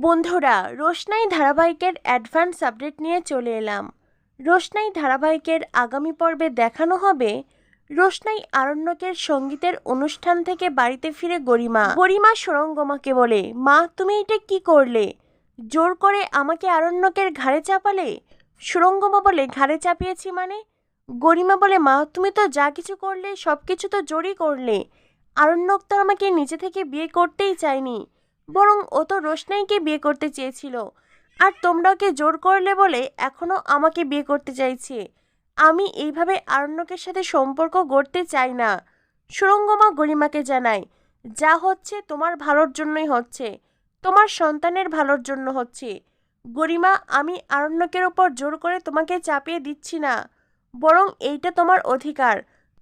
বন্ধুরা, রোশনাই ধারাবাহিকের advance update নিয়ে চলে এলাম। রোশনাই ধারাবাহিকের আগামী পর্বে দেখানো হবে রোশনাই আরণ্যকের সঙ্গীতের অনুষ্ঠান থেকে বাড়িতে ফিরে গরিমা। গরিমা সুরঙ্গমাকে বলে, মা, তুমি এটা কি করলে? জোর করে আমাকে আরণ্যকের ঘাড়ে চাপালে? সুরঙ্গমা বলে, ঘাড়ে চাপিয়েছি মানে? গরিমা বলে, মা, তুমি তো যা কিছু করলে সব কিছু তো জোরই করলে। আরণ্যক তো আমাকে নিজে থেকে বিয়ে করতেই চায়নি। বরং ও তো রোশনাইকে বিয়ে করতে চেয়েছিল। আর তোমরা ওকে জোর করলে বলে এখনও আমাকে বিয়ে করতে চাইছে। আমি এইভাবে আরণ্যকের সাথে সম্পর্ক গড়তে চাই না। সুরঙ্গমা গরিমাকে জানায়, যা হচ্ছে তোমার ভালোর জন্যই হচ্ছে। তোমার সন্তানের ভালোর জন্য হচ্ছে। গরিমা, আমি আরণ্যকের ওপর জোর করে তোমাকে চাপিয়ে দিচ্ছি না। বরং এইটা তোমার অধিকার।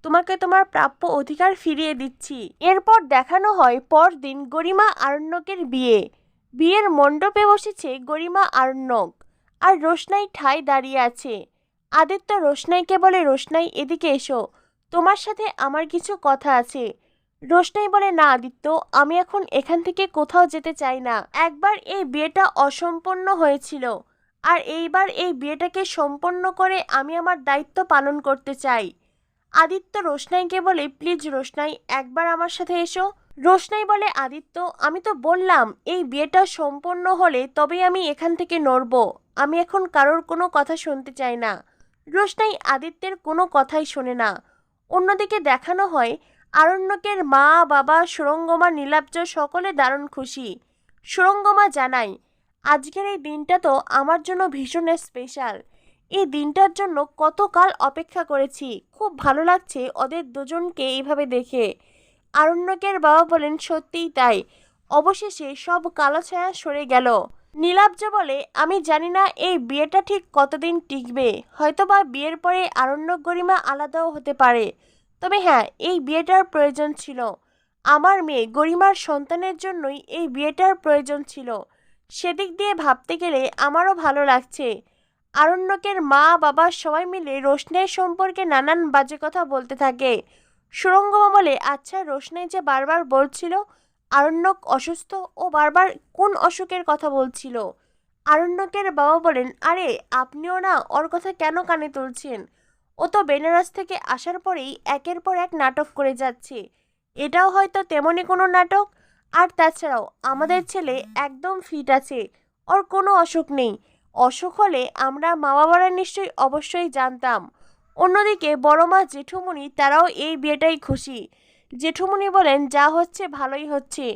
তোমাকে তোমার প্রাপ্য অধিকার ফিরিয়ে দিচ্ছি। এরপর দেখানো হয় পরদিন গরিমা আরণ্যকের বিয়ে। বিয়ের মণ্ডপে বসেছে গরিমা আরণ্যক। আর রোশনাই ঠায় দাঁড়িয়ে আছে। আদিত্য রোশনাইকে বলে, রোশনাই, এদিকে এসো। তোমার সাথে আমার কিছু কথা আছে। রোশনাই বলে, না আদিত্য, আমি এখন এখান থেকে কোথাও যেতে চাই না। একবার এই বিয়েটা অসম্পন্ন হয়েছিল। আর এইবার এই বিয়েটাকে সম্পন্ন করে আমি আমার দায়িত্ব পালন করতে চাই। আদিত্য রোশনাইকে বলে, প্লিজ রোশনাই, একবার আমার সাথে এসো। রোশনাই বলে, আদিত্য, আমি তো বললাম, এই বিয়েটা সম্পন্ন হলে তবেই আমি এখান থেকে নড়ব। আমি এখন কারোর কোনো কথা শুনতে চাই না। রোশনাই আদিত্যের কোনো কথাই শোনে না। অন্যদিকে দেখানো হয়, আরণ্যকের মা, বাবা, সুরঙ্গমা, নীলাব্জ সকলে দারুণ খুশি। সুরঙ্গমা জানায়, আজকের এই দিনটা তো আমার জন্য ভীষণ স্পেশাল এই দিনটার জন্য কতকাল অপেক্ষা করেছি। খুব ভালো লাগছে ওদের দুজনকে এইভাবে দেখে। আরণ্যকের বাবা বলেন, সত্যিই তাই। অবশেষে সব কালো ছায়া সরে গেল। নীলাব্জ বলে, আমি জানি না এই বিয়েটা ঠিক কতদিন টিকবে। হয়তোবা বিয়ের পরে আরণ্যক গরিমা আলাদাও হতে পারে। তবে হ্যাঁ এই বিয়েটার প্রয়োজন ছিল। আমার মেয়ে গরিমার সন্তানের জন্যই এই বিয়েটার প্রয়োজন ছিল। সেদিক দিয়ে ভাবতে গেলে আমারও ভালো লাগছে। আরণ্যকের মা বাবা সবাই মিলে রোশনের সম্পর্কে নানান বাজে কথা বলতে থাকে। সুরঙ্গমা বলে আচ্ছা রোশনাই যে বারবার বলছিল, আরণ্যক অসুস্থ ও বারবার কোন অসুখের কথা বলছিল? আরণ্যকের বাবা বলেন, আরে, আপনিও না, ওর কথা কেন কানে তুলছেন? ও তো বেনারস থেকে আসার পরেই একের পর এক নাটক করে যাচ্ছে। এটাও হয়তো তেমনই কোনো নাটক। আর তাছাড়াও, আমাদের ছেলে একদম ফিট আছে, ওর কোনো অসুখ নেই। অসুখ হলে আমরা মা বাবারা নিশ্চয়ই অবশ্যই জানতাম। অন্যদিকে বড় মা জেঠুমণি, তারাও এই বিয়েটাই খুশি। জেঠুমণি বলেন, যা হচ্ছে ভালোই হচ্ছে।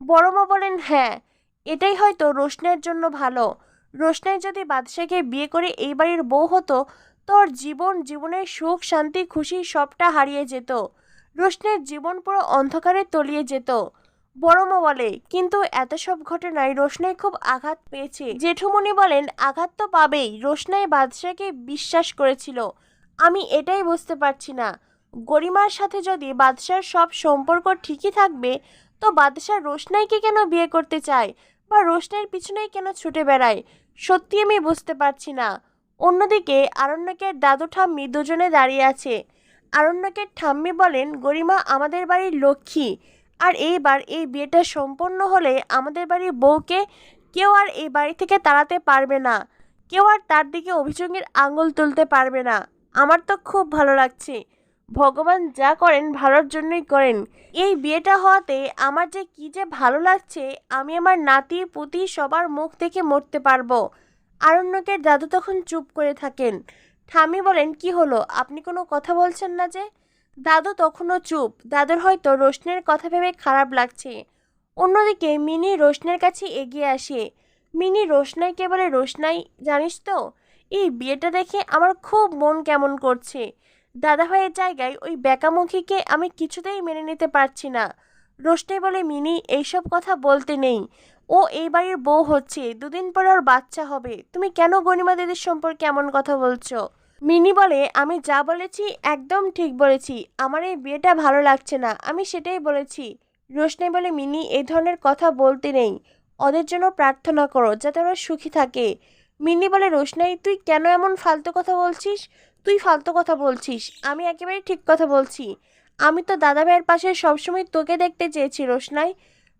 বড় মা বলেন হ্যাঁ এটাই হয়তো রোশনের জন্য ভালো। রোশনাই যদি বাদশাকে বিয়ে করে এই বাড়ির বউ হতো, তোর জীবন জীবনের সুখ, শান্তি, খুশি সবটা হারিয়ে যেত। রোশনের জীবন পুরো অন্ধকারে তলিয়ে যেত। বড় মা বলে, কিন্তু এত সব ঘটনায় রোশনাই খুব আঘাত পেয়েছে। জেঠুমণি বলেন, আঘাত তো পাবেই, রোশনাই বাদশাকে বিশ্বাস করেছিল। আমি এটাই বুঝতে পারছি না। গরিমার সাথে যদি বাদশার সব সম্পর্ক ঠিকই থাকবে, তো বাদশাহ রোশনাইকে কেন বিয়ে করতে চায়? বা রোশনাইয়ের পিছনেই কেন ছুটে বেড়ায়? সত্যি আমি বুঝতে পারছি না। অন্যদিকে আরণ্যকের দাদু ঠাম্মি দুজনে দাঁড়িয়ে আছে। আরণ্যকের ঠাম্মি বলেন, গরিমা আমাদের বাড়ির লক্ষ্মী। আর এইবার এই বিয়েটা সম্পন্ন হলে আমাদের বাড়ির বউকে কেউ আর এই বাড়ি থেকে তাড়াতে পারবে না। কেউ আর তার দিকে অভিযোগের আঙুল তুলতে পারবে না। আমার তো খুব ভালো লাগছে। ভগবান যা করেন ভালোর জন্যই করেন। এই বিয়েটা হওয়াতে আমার যে কী যে ভালো লাগছে, আমি আমার নাতি পুতি সবার মুখ দেখে মরতে পারব। আরণ্যকের দাদু তখন চুপ করে থাকেন। ঠামি বলেন, কি হলো? আপনি কোনো কথা বলছেন না যে? দাদু তখনও চুপ। দাদুর হয়তো রোশনের কথা ভেবে খারাপ লাগছে। অন্যদিকে মিনি রোশনের কাছে এগিয়ে আসে। মিনি রোশনাইকে বলে রোশনাই, জানিস তো? এই বিয়েটা দেখে আমার খুব মন কেমন করছে। দাদা ভাইয়ের জায়গায় ওই বেকামুখীকে আমি কিছুতেই মেনে নিতে পারছি না। রোশনাই বলে, মিনি, এইসব কথা বলতে নেই। ও এই বাড়ির বউ হচ্ছে। দুদিন পর ওর বাচ্চা হবে। তুমি কেন গণিমা দিদির সম্পর্কে এমন কথা বলছো? মিনি বলে, আমি যা বলেছি একদম ঠিক বলেছি। আমার এই বিয়েটা ভালো লাগছে না। আমি সেটাই বলেছি। রোশনি বলে, মিনি এই ধরনের কথা বলতে নেই। ওদের জন্য প্রার্থনা করো, যাতে ওরা সুখী থাকে। মিনি বলে, রোশনাই, তুই কেন এমন ফালতু কথা বলছিস? তুই ফালতু কথা বলছিস। আমি একেবারে ঠিক কথা বলছি। আমি তো দাদা ভাইয়ের পাশে সবসময় তোকে দেখতে চেয়েছি, রোশনাই।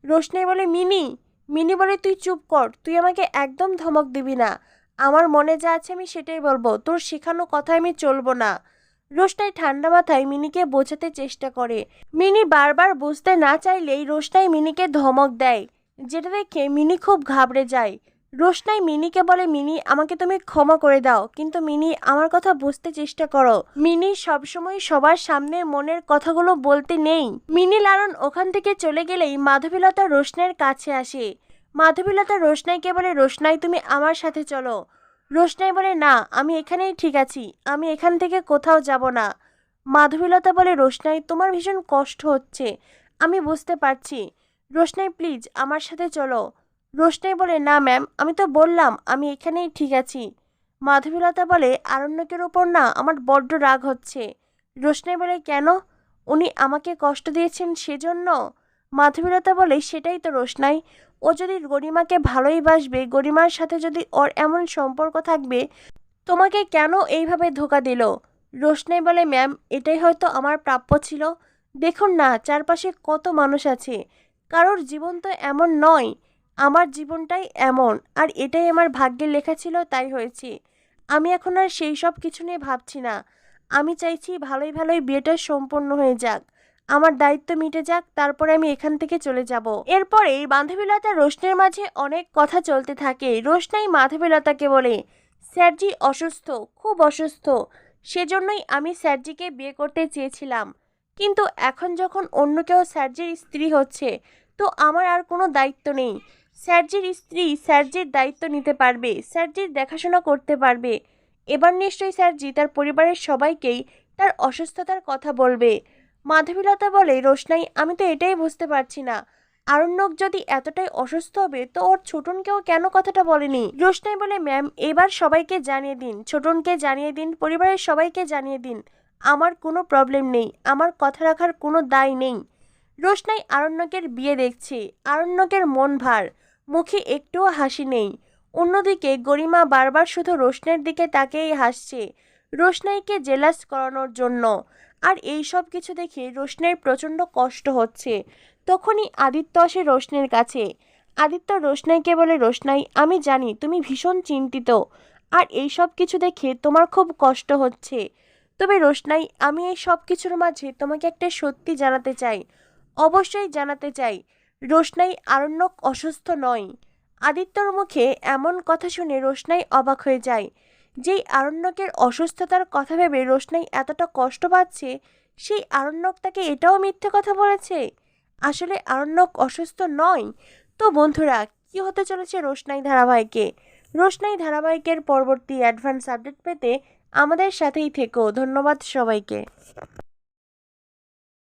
রোশনাই বলে, মিনি মিনি বলে, তুই চুপ কর। তুই আমাকে একদম ধমক দিবি না। আমার মনে যা আছে আমি সেটাই বলব। তোর শেখানো কথায় আমি চলবো না। রোশনাই ঠান্ডা মাথায় মিনিকে বোঝাতে চেষ্টা করে। মিনি বারবার বুঝতে না চাইলেই রোশনাই মিনিকে ধমক দেয়। যেটা দেখে মিনি খুব ঘাবড়ে যায়। রোশনাই মিনিকে বলে, মিনি, আমাকে তুমি ক্ষমা করে দাও। কিন্তু মিনি, আমার কথা বুঝতে চেষ্টা করো। মিনি সবসময় সবার সামনে মনের কথাগুলো বলতে নেই। মিনি লালন ওখান থেকে চলে গেলেই মাধবীলতা রোশনের কাছে আসে। মাধবীলতা রোশনাইকে বলে, রোশনাই, তুমি আমার সাথে চলো। রোশনাই বলে, না, আমি এখানেই ঠিক আছি। আমি এখান থেকে কোথাও যাব না। মাধবীলতা বলে, রোশনাই, তোমার ভীষণ কষ্ট হচ্ছে। আমি বুঝতে পারছি। রোশনাই, প্লিজ, আমার সাথে চলো। রোশনাই বলে, না, ম্যাম, আমি তো বললাম, আমি এখানেই ঠিক আছি। মাধবীলতা বলে, আরণ্যকের ওপর না, আমার বড্ড রাগ হচ্ছে। রোশনাই বলে, কেন? উনি আমাকে কষ্ট দিয়েছেন সেজন্য? মাধবীলতা বলে, সেটাই তো রোশনাই। ও যদি গরিমাকে ভালোই বাসবে, গরিমার সাথে যদি ওর এমন সম্পর্ক থাকবে, তোমাকে কেন এইভাবে ধোকা দিল? রোশনাই বলে, ম্যাম, এটাই হয়তো আমার প্রাপ্য ছিল। দেখুন না, চারপাশে কত মানুষ আছে। কারোর জীবন তো এমন নয়, আমার জীবনটাই এমন, আর এটাই আমার ভাগ্যের লেখা ছিল, তাই হয়েছে। আমি এখন আর সেই সব কিছু নিয়ে ভাবছি না। আমি চাইছি ভালোই ভালোই বিয়েটা সম্পন্ন হয়ে যাক। আমার দায়িত্ব মিটে যাক, তারপরে আমি এখান থেকে চলে যাব। এরপরেই বান্ধবীলতা রোশনের মাঝে অনেক কথা চলতে থাকে। রোশনাই মাধবীলতাকে বলে, স্যারজি অসুস্থ, খুব অসুস্থ। সেজন্যই আমি স্যারজিকে বিয়ে করতে চেয়েছিলাম। কিন্তু এখন যখন অন্য কেউ স্যারজির স্ত্রী হচ্ছে, তো আমার আর কোনো দায়িত্ব নেই। স্যারজির স্ত্রী স্যারজির দায়িত্ব নিতে পারবে, স্যারজির দেখাশোনা করতে পারবে। এবার নিশ্চয়ই স্যারজি তার পরিবারের সবাইকেই তার অসুস্থতার কথা বলবে। মাধবীলতা বলে, রোশনাই, আমি তো এটাই বুঝতে পারছি না। আরণ্যক যদি এতটাই অসুস্থ হবে, তো ওর ছোটনকেও কেন কথাটা বলেনি? রোশনাই বলে, ম্যাম, এবার সবাইকে জানিয়ে দিন, ছোটনকে জানিয়ে দিন, পরিবারের সবাইকে জানিয়ে দিন। আমার কোনো প্রবলেম নেই, আমার কথা রাখার কোনো দায় নেই। রোশনাই আরণ্যকের বিয়ে দেখছে, আরণ্যকের মন ভার, মুখে একটুও হাসি নেই। অন্যদিকে গরিমা বারবার শুধু রোশনের দিকে তাকেই হাসছে, রোশনাইকে জেলাস করানোর জন্য। আর এই সব কিছু দেখে রোশনের প্রচণ্ড কষ্ট হচ্ছে। তখনই আদিত্য আসে রোশনের কাছে। আদিত্য রোশনাইকে বলে, রোশনাই, আমি জানি তুমি ভীষণ চিন্তিত আর এই সব কিছু দেখে তোমার খুব কষ্ট হচ্ছে। তবে রোশনাই, আমি এই সব কিছুর মাঝে তোমাকে একটা সত্যি জানাতে চাই, অবশ্যই জানাতে চাই। রোশনাই আরণ্যক অসুস্থ নয়। আদিত্যর মুখে এমন কথা শুনে রোশনাই অবাক হয়ে যায়। যেই আরণ্যকের অসুস্থতার কথা ভেবে রোশনাই এতটা কষ্ট পাচ্ছে, সেই আরণ্যক তাকে এটাও মিথ্যে কথা বলেছে। আসলে আরণ্যক অসুস্থ নয়। তো বন্ধুরা, কি হতে চলেছে রোশনাই ধারাবাহিকে? রোশনাই ধারাবাহিকের পরবর্তী অ্যাডভান্স আপডেট পেতে আমাদের সাথেই থেকো। ধন্যবাদ সবাইকে।